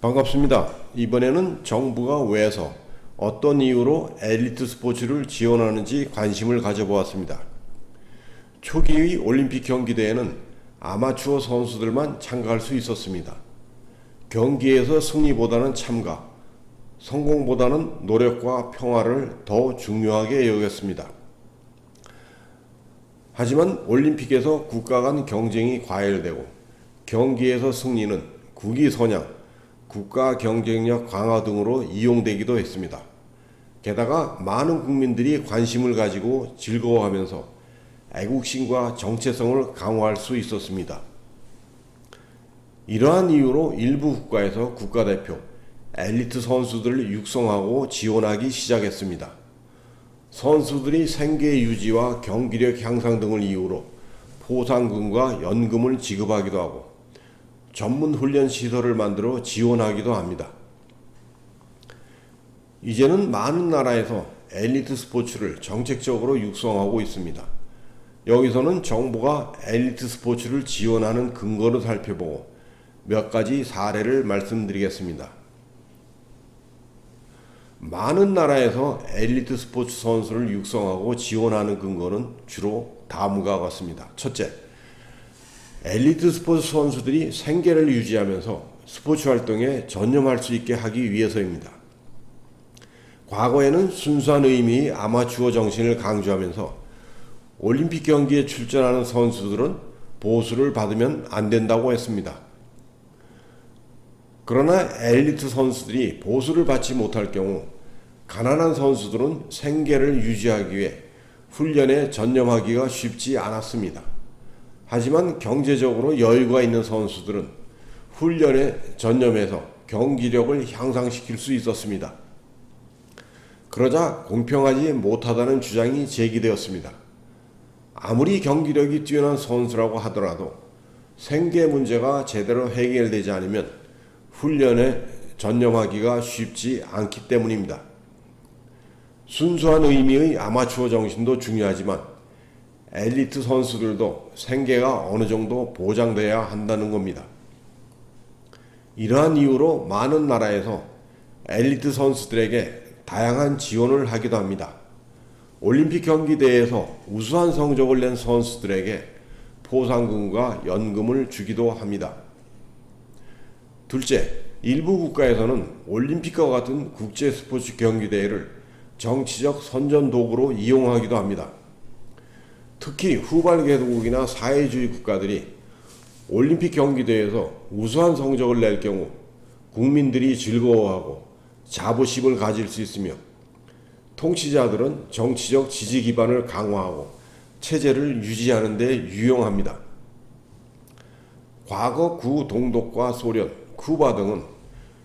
반갑습니다. 이번에는 정부가 왜서 어떤 이유로 엘리트 스포츠를 지원하는지 관심을 가져보았습니다. 초기의 올림픽 경기 대회는 아마추어 선수들만 참가할 수 있었습니다. 경기에서 승리보다는 참가, 성공보다는 노력과 평화를 더 중요하게 여겼습니다. 하지만 올림픽에서 국가 간 경쟁이 과열되고 경기에서 승리는 국위 선양, 국가 경쟁력 강화 등으로 이용되기도 했습니다. 게다가 많은 국민들이 관심을 가지고 즐거워하면서 애국심과 정체성을 강화할 수 있었습니다. 이러한 이유로 일부 국가에서 국가대표, 엘리트 선수들을 육성하고 지원하기 시작했습니다. 선수들이 생계 유지와 경기력 향상 등을 이유로 포상금과 연금을 지급하기도 하고 전문 훈련 시설을 만들어 지원하기도 합니다. 이제는 많은 나라에서 엘리트 스포츠를 정책적으로 육성하고 있습니다. 여기서는 정부가 엘리트 스포츠를 지원하는 근거를 살펴보고 몇 가지 사례를 말씀드리겠습니다. 많은 나라에서 엘리트 스포츠 선수를 육성하고 지원하는 근거는 주로 다음과 같습니다. 첫째, 엘리트 스포츠 선수들이 생계를 유지하면서 스포츠 활동에 전념할 수 있게 하기 위해서입니다. 과거에는 순수한 의미의 아마추어 정신을 강조하면서 올림픽 경기에 출전하는 선수들은 보수를 받으면 안 된다고 했습니다. 그러나 엘리트 선수들이 보수를 받지 못할 경우 가난한 선수들은 생계를 유지하기 위해 훈련에 전념하기가 쉽지 않았습니다. 하지만 경제적으로 여유가 있는 선수들은 훈련에 전념해서 경기력을 향상시킬 수 있었습니다. 그러자 공평하지 못하다는 주장이 제기되었습니다. 아무리 경기력이 뛰어난 선수라고 하더라도 생계 문제가 제대로 해결되지 않으면 훈련에 전념하기가 쉽지 않기 때문입니다. 순수한 의미의 아마추어 정신도 중요하지만 엘리트 선수들도 생계가 어느 정도 보장돼야 한다는 겁니다. 이러한 이유로 많은 나라에서 엘리트 선수들에게 다양한 지원을 하기도 합니다. 올림픽 경기대회에서 우수한 성적을 낸 선수들에게 포상금과 연금을 주기도 합니다. 둘째, 일부 국가에서는 올림픽과 같은 국제 스포츠 경기대회를 정치적 선전 도구로 이용하기도 합니다. 특히 후발 개도국이나 사회주의 국가들이 올림픽 경기대회에서 우수한 성적을 낼 경우 국민들이 즐거워하고 자부심을 가질 수 있으며 통치자들은 정치적 지지 기반을 강화하고 체제를 유지하는 데 유용합니다. 과거 구동독과 소련, 쿠바 등은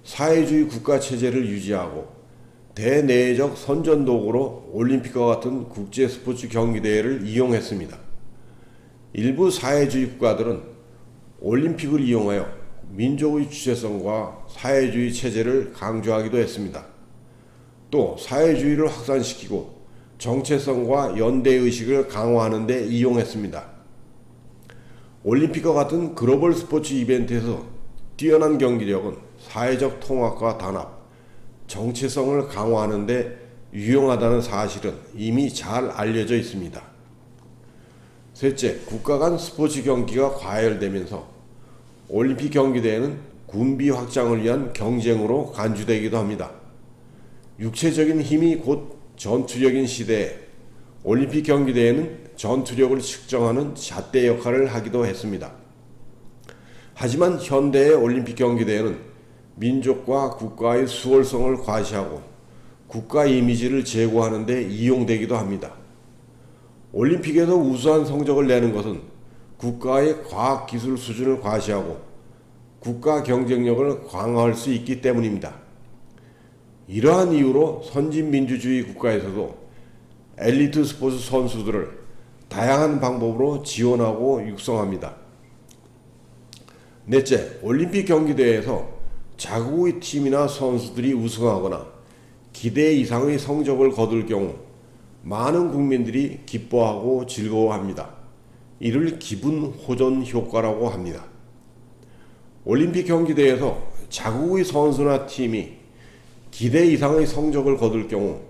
사회주의 국가 체제를 유지하고 대내적 선전 도구로 올림픽과 같은 국제 스포츠 경기 대회를 이용했습니다. 일부 사회주의 국가들은 올림픽을 이용하여 민족의 주체성과 사회주의 체제를 강조하기도 했습니다. 또 사회주의를 확산시키고 정체성과 연대의식을 강화하는 데 이용했습니다. 올림픽과 같은 글로벌 스포츠 이벤트에서 뛰어난 경기력은 사회적 통합과 단합, 정체성을 강화하는 데 유용하다는 사실은 이미 잘 알려져 있습니다. 셋째, 국가 간 스포츠 경기가 과열되면서 올림픽 경기대회는 군비 확장을 위한 경쟁으로 간주되기도 합니다. 육체적인 힘이 곧 전투력인 시대에 올림픽 경기대회는 전투력을 측정하는 잣대 역할을 하기도 했습니다. 하지만 현대의 올림픽 경기대회는 민족과 국가의 수월성을 과시하고 국가 이미지를 제고하는 데 이용되기도 합니다. 올림픽에서 우수한 성적을 내는 것은 국가의 과학기술 수준을 과시하고 국가 경쟁력을 강화할 수 있기 때문입니다. 이러한 이유로 선진민주주의 국가에서도 엘리트 스포츠 선수들을 다양한 방법으로 지원하고 육성합니다. 넷째, 올림픽 경기대회에서 자국의 팀이나 선수들이 우승하거나 기대 이상의 성적을 거둘 경우 많은 국민들이 기뻐하고 즐거워합니다. 이를 기분 호전 효과라고 합니다. 올림픽 경기대회에서 자국의 선수나 팀이 기대 이상의 성적을 거둘 경우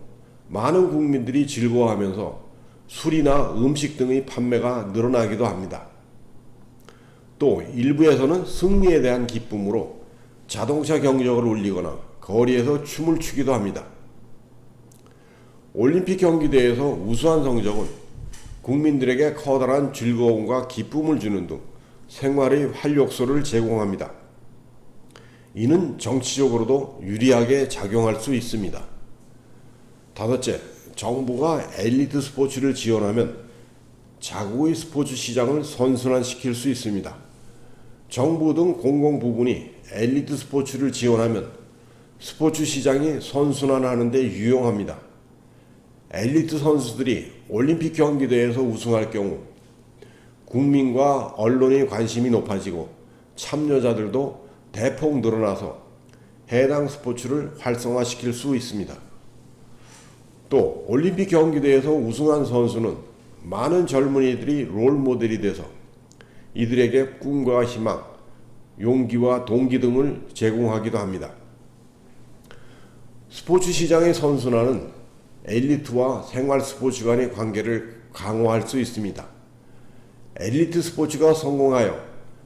많은 국민들이 즐거워하면서 술이나 음식 등의 판매가 늘어나기도 합니다. 또 일부에서는 승리에 대한 기쁨으로 자동차 경적을 울리거나 거리에서 춤을 추기도 합니다. 올림픽 경기대회에서 우수한 성적은 국민들에게 커다란 즐거움과 기쁨을 주는 등 생활의 활력소를 제공합니다. 이는 정치적으로도 유리하게 작용할 수 있습니다. 다섯째, 정부가 엘리트 스포츠를 지원하면 자국의 스포츠 시장을 선순환시킬 수 있습니다. 정부 등 공공 부분이 엘리트 스포츠를 지원하면 스포츠 시장이 선순환하는 데 유용합니다. 엘리트 선수들이 올림픽 경기대회에서 우승할 경우 국민과 언론의 관심이 높아지고 참여자들도 대폭 늘어나서 해당 스포츠를 활성화시킬 수 있습니다. 또 올림픽 경기대회에서 우승한 선수는 많은 젊은이들이 롤 모델이 돼서 이들에게 꿈과 희망, 용기와 동기 등을 제공하기도 합니다. 스포츠 시장의 선순환은 엘리트와 생활 스포츠 간의 관계를 강화할 수 있습니다. 엘리트 스포츠가 성공하여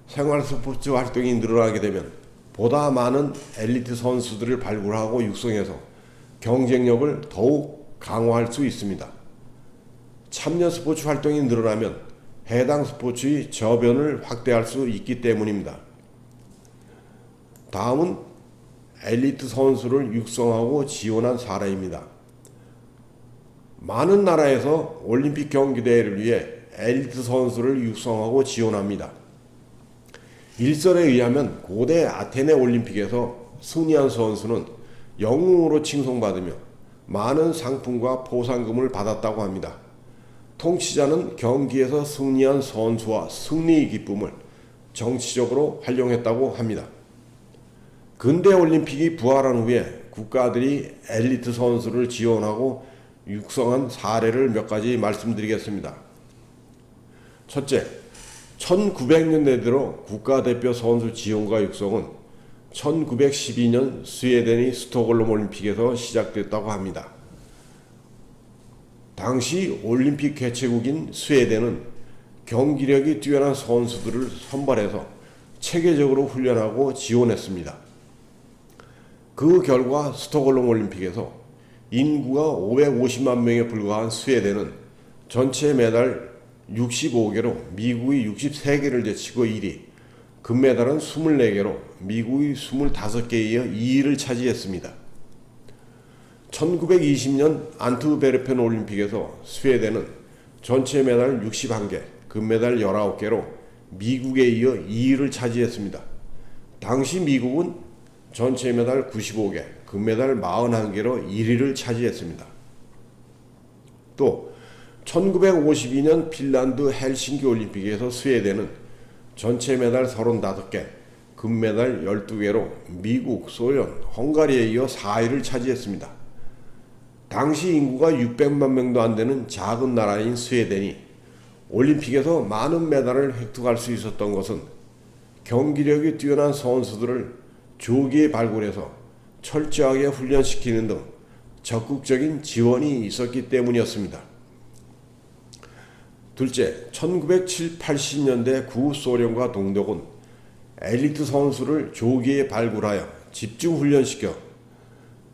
생활 스포츠 활동이 늘어나게 되면 보다 많은 엘리트 선수들을 발굴하고 육성해서 경쟁력을 더욱 강화할 수 있습니다. 참여 스포츠 활동이 늘어나면 해당 스포츠의 저변을 확대할 수 있기 때문입니다. 다음은 엘리트 선수를 육성하고 지원한 사례입니다. 많은 나라에서 올림픽 경기대회를 위해 엘리트 선수를 육성하고 지원합니다. 일설에 의하면 고대 아테네 올림픽에서 승리한 선수는 영웅으로 칭송받으며 많은 상품과 포상금을 받았다고 합니다. 통치자는 경기에서 승리한 선수와 승리의 기쁨을 정치적으로 활용했다고 합니다. 근대 올림픽이 부활한 후에 국가들이 엘리트 선수를 지원하고 육성한 사례를 몇 가지 말씀드리겠습니다. 첫째, 1900년대 들어 국가대표 선수 지원과 육성은 1912년 스웨덴의 스톡홀름 올림픽에서 시작됐다고 합니다. 당시 올림픽 개최국인 스웨덴은 경기력이 뛰어난 선수들을 선발해서 체계적으로 훈련하고 지원했습니다. 그 결과 스톡홀름 올림픽에서 인구가 550만 명에 불과한 스웨덴은 전체 메달 65개로 미국이 63개를 제치고 1위, 금메달은 24개로 미국이 25개에 이어 2위를 차지했습니다. 1920년 안트베르펜 올림픽에서 스웨덴은 전체 메달 61개, 금메달 19개로 미국에 이어 2위를 차지했습니다. 당시 미국은 전체 메달 95개, 금메달 41개로 1위를 차지했습니다. 또 1952년 핀란드 헬싱키 올림픽에서 스웨덴은 전체 메달 35개, 금메달 12개로 미국, 소련, 헝가리에 이어 4위를 차지했습니다. 당시 인구가 600만 명도 안 되는 작은 나라인 스웨덴이 올림픽에서 많은 메달을 획득할 수 있었던 것은 경기력이 뛰어난 선수들을 조기에 발굴해서 철저하게 훈련시키는 등 적극적인 지원이 있었기 때문이었습니다. 둘째, 1970, 80년대 구소련과 동독은 엘리트 선수를 조기에 발굴하여 집중 훈련시켜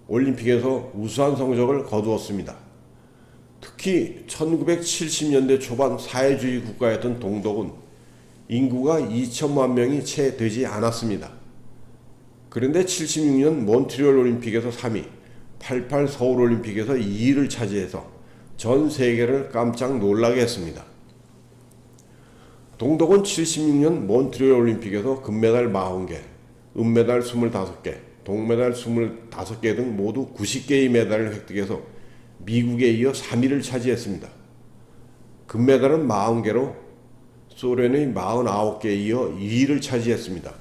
올림픽에서 우수한 성적을 거두었습니다. 특히 1970년대 초반 사회주의 국가였던 동독은 인구가 2천만 명이 채 되지 않았습니다. 그런데 76년 몬트리올 올림픽에서 3위, 88 서울 올림픽에서 2위를 차지해서 전 세계를 깜짝 놀라게 했습니다. 동독은 76년 몬트리올 올림픽에서 금메달 40개, 은메달 25개, 동메달 25개 등 모두 90개의 메달을 획득해서 미국에 이어 3위를 차지했습니다. 금메달은 40개로 소련의 49개에 이어 2위를 차지했습니다.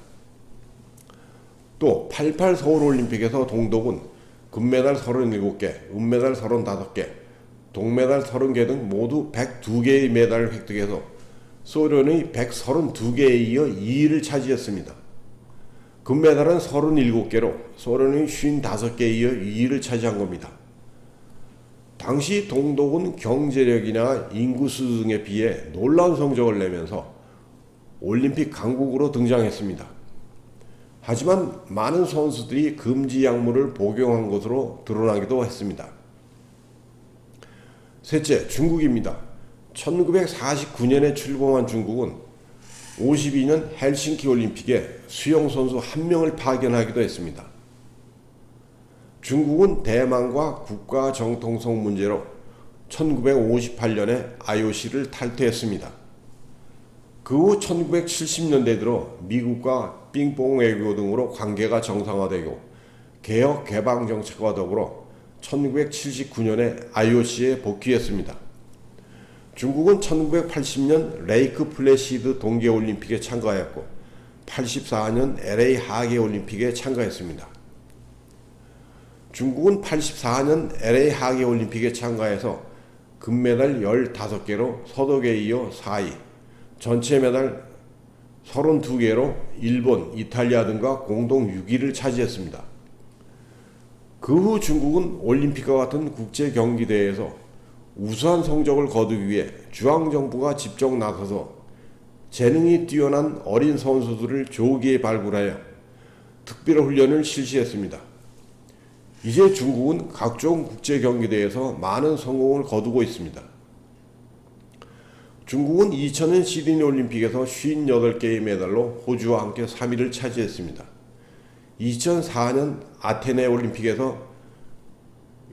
또 88 서울올림픽에서 동독은 금메달 37개, 은메달 35개, 동메달 30개 등 모두 102개의 메달을 획득해서 소련의 132개에 이어 2위를 차지했습니다. 금메달은 37개로 소련이 55개에 이어 2위를 차지한 겁니다. 당시 동독은 경제력이나 인구수 등에 비해 놀라운 성적을 내면서 올림픽 강국으로 등장했습니다. 하지만 많은 선수들이 금지 약물을 복용한 것으로 드러나기도 했습니다. 셋째, 중국입니다. 1949년에 출범한 중국은 52년 헬싱키 올림픽에 수영 선수 한 명을 파견하기도 했습니다. 중국은 대만과 국가 정통성 문제로 1958년에 IOC를 탈퇴했습니다. 그 후 1970년대 들어 미국과 빙봉 외교 등으로 관계가 정상화되고 개혁 개방 정책과 더불어 1979년에 IOC에 복귀했습니다. 중국은 1980년 레이크 플래시드 동계 올림픽에 참가했고 84년 LA 하계 올림픽에 참가했습니다. 중국은 84년 LA 하계 올림픽에 참가해서 금메달 15개로 서독에 이어 4위, 전체 메달 32개로 일본, 이탈리아 등과 공동 6위를 차지했습니다. 그 후 중국은 올림픽과 같은 국제 경기 대회에서 우수한 성적을 거두기 위해 중앙정부가 직접 나서서 재능이 뛰어난 어린 선수들을 조기에 발굴하여 특별 훈련을 실시했습니다. 이제 중국은 각종 국제 경기대회에서 많은 성공을 거두고 있습니다. 중국은 2000년 시드니 올림픽에서 58개의 메달로 호주와 함께 3위를 차지했습니다. 2004년 아테네 올림픽에서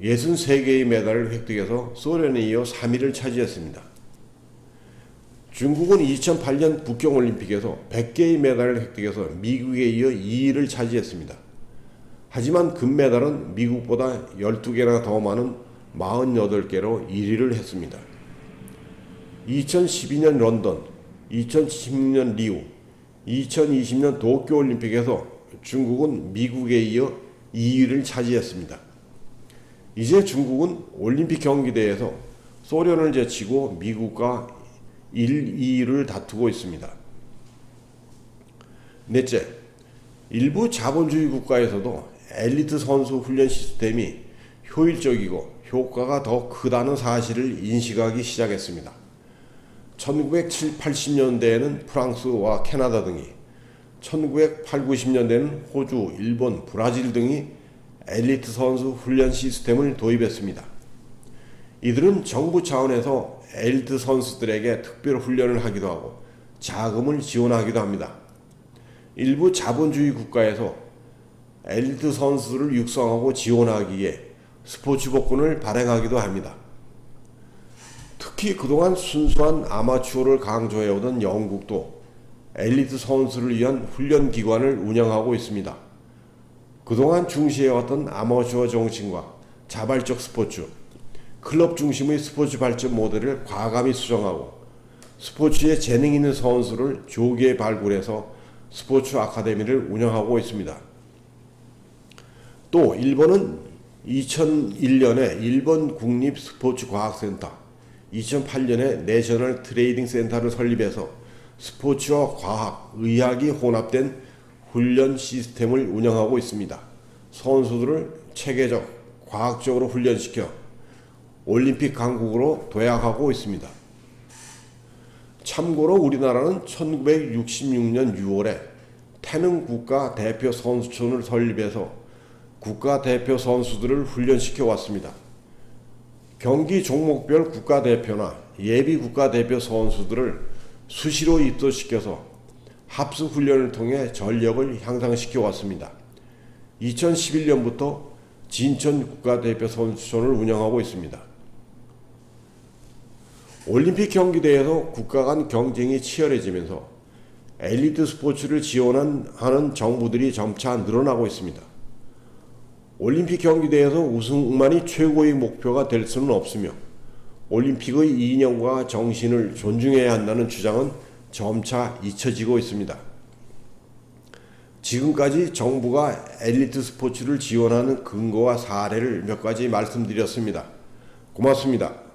63개의 메달을 획득해서 소련에 이어 3위를 차지했습니다. 중국은 2008년 북경 올림픽에서 100개의 메달을 획득해서 미국에 이어 2위를 차지했습니다. 하지만 금메달은 미국보다 12개나 더 많은 48개로 1위를 했습니다. 2012년 런던, 2016년 리우, 2020년 도쿄 올림픽에서 중국은 미국에 이어 2위를 차지했습니다. 이제 중국은 올림픽 경기대회에서 소련을 제치고 미국과 1, 2위를 다투고 있습니다. 넷째, 일부 자본주의 국가에서도 엘리트 선수 훈련 시스템이 효율적이고 효과가 더 크다는 사실을 인식하기 시작했습니다. 1970, 80년대에는 프랑스와 캐나다 등이 1980, 90년대에는 호주, 일본, 브라질 등이 엘리트 선수 훈련 시스템을 도입했습니다. 이들은 정부 차원에서 엘리트 선수들에게 특별 훈련을 하기도 하고 자금을 지원하기도 합니다. 일부 자본주의 국가에서 엘리트 선수를 육성하고 지원하기 위해 스포츠 복권을 발행하기도 합니다. 특히 그동안 순수한 아마추어를 강조해오던 영국도 엘리트 선수를 위한 훈련 기관을 운영하고 있습니다. 그동안 중시해왔던 아마추어 정신과 자발적 스포츠, 클럽 중심의 스포츠 발전 모델을 과감히 수정하고 스포츠에 재능 있는 선수를 조기에 발굴해서 스포츠 아카데미를 운영하고 있습니다. 또 일본은 2001년에 일본 국립 스포츠 과학센터, 2008년에 내셔널 트레이딩 센터를 설립해서 스포츠와 과학, 의학이 혼합된 훈련 시스템을 운영하고 있습니다. 선수들을 체계적, 과학적으로 훈련시켜 올림픽 강국으로 도약하고 있습니다. 참고로 우리나라는 1966년 6월에 태능 국가 대표 선수촌을 설립해서 국가 대표 선수들을 훈련시켜 왔습니다. 경기 종목별 국가대표나 예비 국가대표 선수들을 수시로 입소시켜서 합수 훈련을 통해 전력을 향상시켜 왔습니다. 2011년부터 진천 국가대표 선수촌을 운영하고 있습니다. 올림픽 경기대회에서 국가 간 경쟁이 치열해지면서 엘리트 스포츠를 지원하는 정부들이 점차 늘어나고 있습니다. 올림픽 경기대회에서 우승만이 최고의 목표가 될 수는 없으며 올림픽의 이념과 정신을 존중해야 한다는 주장은 점차 잊혀지고 있습니다. 지금까지 정부가 엘리트 스포츠를 지원하는 근거와 사례를 몇 가지 말씀드렸습니다. 고맙습니다.